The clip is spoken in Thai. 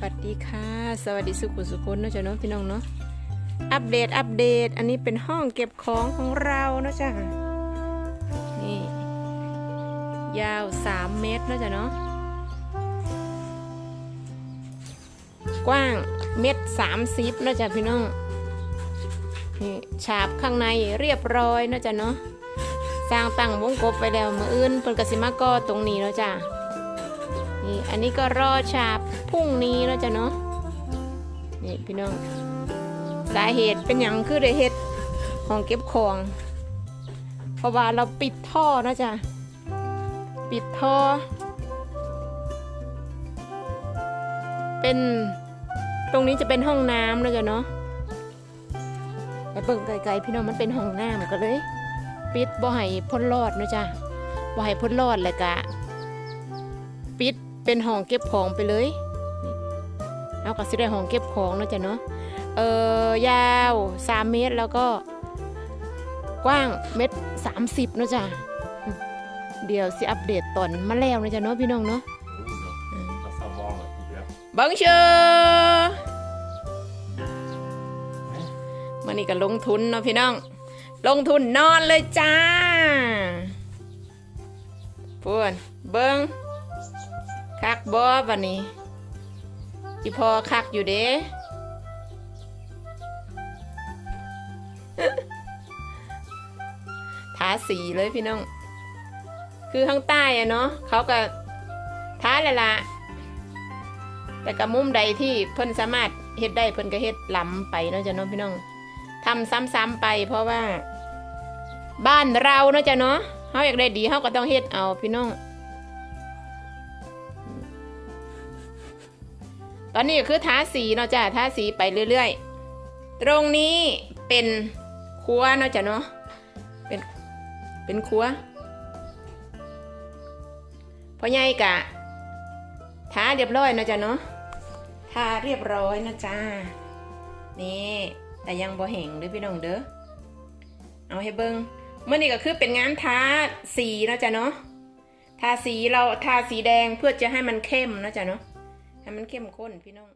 สวัสดีค่ะ สวัสดีสุขุสุขุนเนาะจ้ะเนาะพี่น้องเนาะอัปเดตอัปเดต อันนี้เป็นห้องเก็บของของเราเนาะจ้ะนี่ยาว 3 เมตรเนาะจ้ะเนาะกว้างเมตรสามสิบเนาะจ้ะพี่น้องนี่ฉาบข้างในเรียบร้อยเนาะจ้ะเนาะสร้างตั้งวงกบไปแล้วมืออื่นเพิ่นกสิมาก่อตรงนี้แล้วจ้ะ นี่อันนี้ก็รอฉาบพรุ่งนี้แล้วจ้ะเนาะนี่พี่น้องสาเหตุเป็นอย่างคือได้เฮ็ดห้องเก็บของ เพราะว่าเราปิดท่อนะจ้ะปิดท่อ เป็นตรงนี้จะเป็นห้องน้ำนะจ้ะเนาะไปเบิ่งไกลๆพี่น้องมันเป็นห้องน้ำก็เลย ปิดบ่ให้พ้นรอดนะจ้ะบ่ให้พ้นรอดเลยกะ เป็นห้องเก็บของไปเลยนี่เอาก็สิได้ห้องเก็บของเนาะจ้ะเนาะเออยาว3เมตรแล้วก็ กว้างเมตรสามสิบเนาะจ้ะเดี๋ยวสิอัปเดตตอนมาแล้วเนาะจ้ะเนาะพี่น้องเนาะถ้าสมองอะอีกแล้วบังเชอมันนี่ก็ลงทุนเนาะพี่น้อง ลงทุนนอนเลยจ้าพูนเบิงคัก บอวันนี้อีพอคักอยู่เด้ทาสีเลยพี่น้อง คือข้างใต้อะเนาะเขาก็ทาลยล่ะแต่กับมุมใดที่เพิ่นสามารถเฮ็ดได้เพิ่นก็เฮ็ดล้ำไปเนาะจ้ะเนาะพี่น้องทำซ้ำๆไป เพราะว่า บ้านเราเนาะจ้ะเนาะเฮาอยากได้ดีเฮาก็ต้องเฮ็ดเอาพี่น้อง อนนี้ก็คือทาสีเนาะจ้ะทาสีไปเรื่อยๆ ตรงนี้เป็นครัวเนาะจ้ะเนาะเป็นเป็นครัวพ่อใหญ่กะทาเรียบร้อยนะจ๊ะเนาะทาเรียบร้อยนะจ๊ะนี่แต่ยังบ่แห้งเด้อพี่น้องเด้อเอาให้เบิงเมื่อนี้ก็คือเป็นงานทาสีนะจ๊ะเนาะทาสีเราทาสีแดงเพื่อจะให้มันเข้มนะจ๊ะเนาะ ให้มันเข้มข้นพี่น้อง